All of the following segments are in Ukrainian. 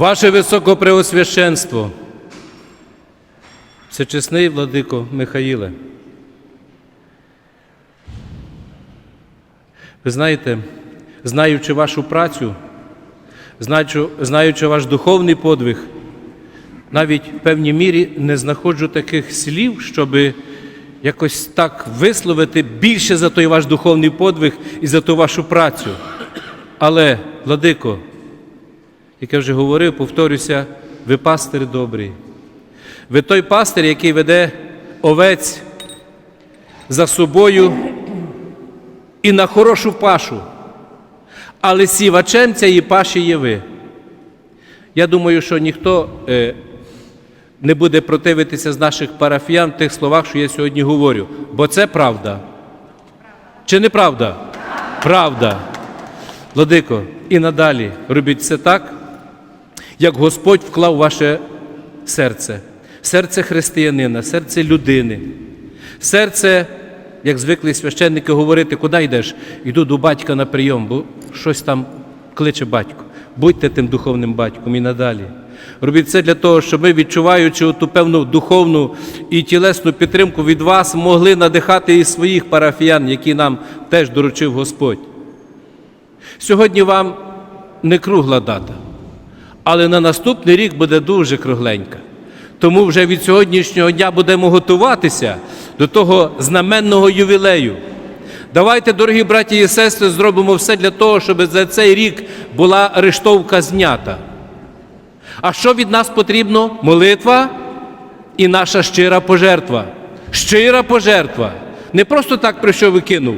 Ваше Високопреосвященство, Всечесний владико Михаїле, ви знаєте, знаючи вашу працю, знаючи, ваш духовний подвиг, навіть в певній мірі не знаходжу таких слів, щоб якось так висловити більше за той ваш духовний подвиг і за ту вашу працю. Але, владико, як я вже говорив, повторюся, ви пастир добрий. Ви той пастир, який веде овець за собою і на хорошу пашу. Але сівачем цієї паші є ви. Я думаю, що ніхто е, не буде противитися з наших парафіян в тих словах, що я сьогодні говорю, бо це правда. Чи не правда? Правда. Владико, і надалі робіть це так, як Господь вклав ваше серце, серце християнина, серце людини, серце, як звикли священники говорити, куди йдеш? Йду до батька на прийом, бо щось там кличе батько. Будьте тим духовним батьком і надалі. Робіть це для того, щоб ми, відчуваючи ту певну духовну і тілесну підтримку від вас, могли надихати і своїх парафіян, які нам теж доручив Господь. Сьогодні вам не кругла дата, але на наступний рік буде дуже кругленька. Тому вже від сьогоднішнього дня будемо готуватися до того знаменного ювілею. Давайте, дорогі браті і сестри, зробимо все для того, щоб за цей рік була рештовка знята. А що від нас потрібно? Молитва і наша щира пожертва. Щира пожертва. Не просто так прийшов і кинув,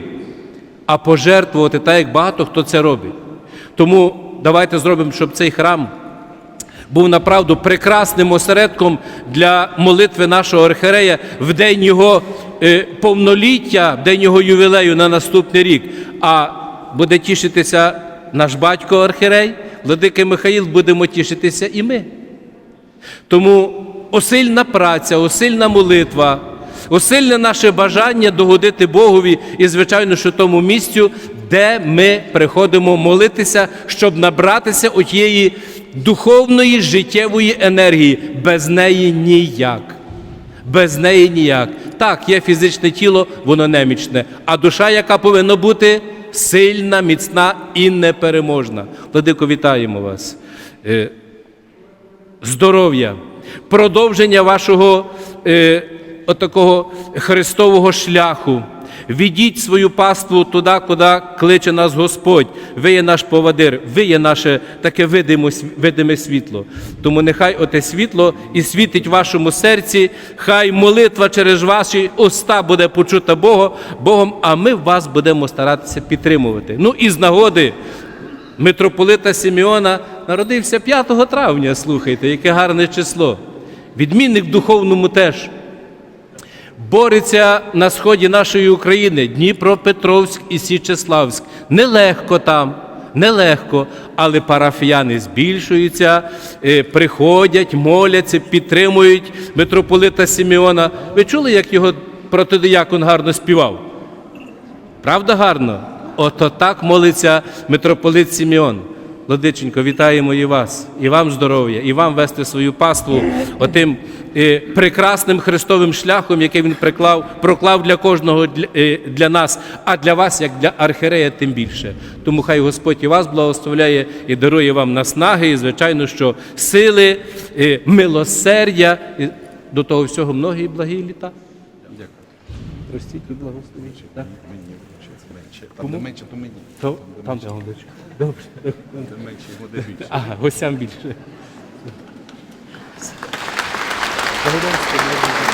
а пожертвувати так, як багато хто це робить. Тому давайте зробимо, щоб цей храм був направду прекрасним осередком для молитви нашого архірея в день його е, повноліття, в день його ювілею на наступний рік. А буде тішитися наш батько архірей, владика Михаїл, будемо тішитися і ми. Тому осильна праця, осильна молитва, осильне наше бажання догодити Богові і, звичайно, що тому місцю, де ми приходимо молитися, щоб набратися отієї духовної життєвої енергії. Без неї ніяк. Без неї ніяк. Так, є фізичне тіло, воно немічне, а душа, яка повинна бути сильна, міцна і непереможна. Владико, вітаємо вас. Е, здоров'я, продовження вашого е, отакого Христового шляху. Відіть свою паству туди, куди кличе нас Господь. Ви є наш повадир, ви є наше таке видиме, видиме світло. Тому нехай оте світло і світить в вашому серці, хай молитва через ваші уста буде почута Богом, Богом, а ми вас будемо старатися підтримувати. Ну і з нагоди митрополита Симеона народився 5 травня, слухайте, яке гарне число. Відмінник в духовному теж. Бореться на сході нашої України Дніпропетровськ і Січеславськ. Нелегко там, нелегко, але парафіяни збільшуються, е, приходять, моляться, підтримують митрополита Симеона. Ви чули, як його протидиякон гарно співав? Правда гарно? Ото так молиться митрополит Сімеон. Владиченько, вітаємо і вас, і вам здоров'я, і вам вести свою паству отим прекрасним Христовим шляхом, який він приклав, проклав для кожного для, е, нас, а для вас, як для архірея, тим більше. Тому хай Господь і вас благословляє і дарує вам наснаги, і, звичайно, що сили, милосердя, і до того всього многі благі літа. Дякую. Простіть і благословіть. Мені менше. Там, де менше, то мені. Там де. Добре. Де менше, буде більше. Ага, гостям більше. Thank you.